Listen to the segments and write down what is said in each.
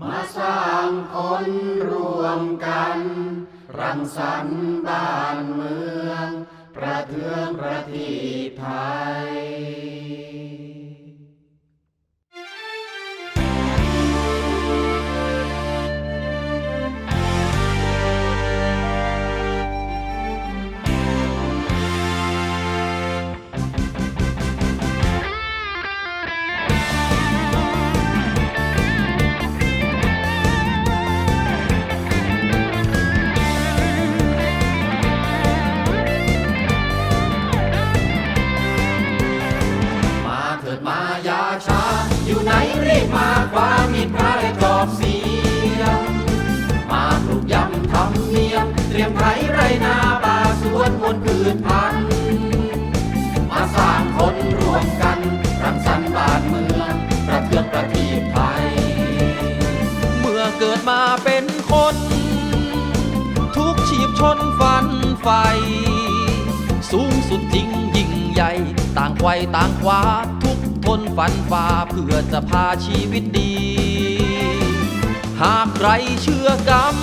มาสร้างคนรวมกัน รังสรรค์บ้านเมือง ชีพชนฟันไฟ สูงสุดจริงยิ่งใหญ่ ต่างไวต่างขวาทุกทนฝันฝ่าเพื่อจะพาชีวิตดี หากใครเชื่อกรรม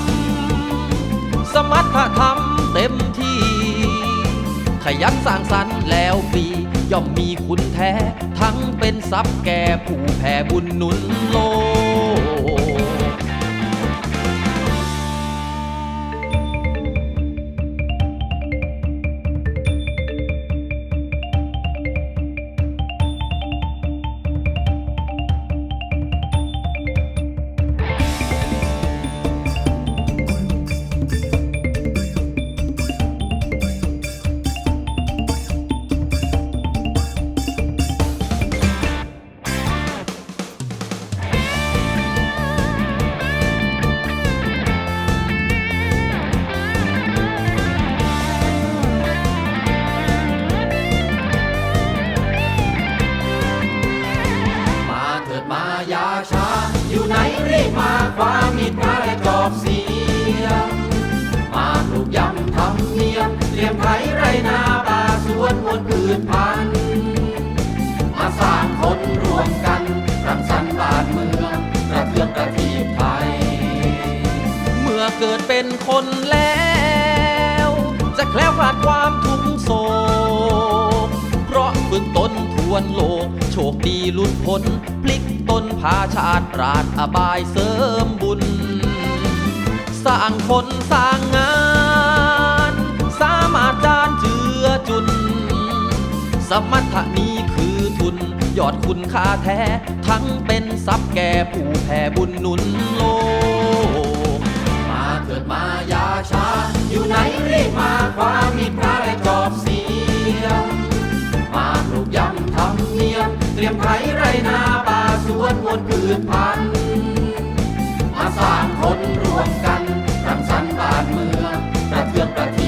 สมรรถธรรมเต็มที่ ขยันสร้างสรรค์แล้วฟรีย่อมมีคุณแท้ ทั้งเป็นทรัพย์แก่ผู้แผ่บุญหนุนโลก ดมาอย่าช้าอยู่ไหนรีบมาความมีพระและจอบเสียมาปลูกยำทำเนียมเตรียมไถไรนาป่าสวนมนต์พืชพันธุ์มาสร้างคนรวมกันรังสรรค์บ้านเมืองประเทืองประทีปไทย เมื่อเกิดเป็นคนแล้ว จะแคล้วคลาดความทุกข์โศกเพราะฝึกตนทวนโลก โชคดีลุดพ้นพลิกตนพาชาติราดอบายเสริมบุญ สร้างคนสร้างงาน สามารถจานเจือจุน สมรรถนี้คือทุน ยอดคุณค่าแท้ ทั้งเป็นทรัพย์แก่ผู้แผ่บุญหนุนโลก มาเถิดมาอย่าช้า นาป่าสวนวนพืชพันมาสร้างคนรวมกันรังสรรค์บ้านเมืองกระเทือกประเท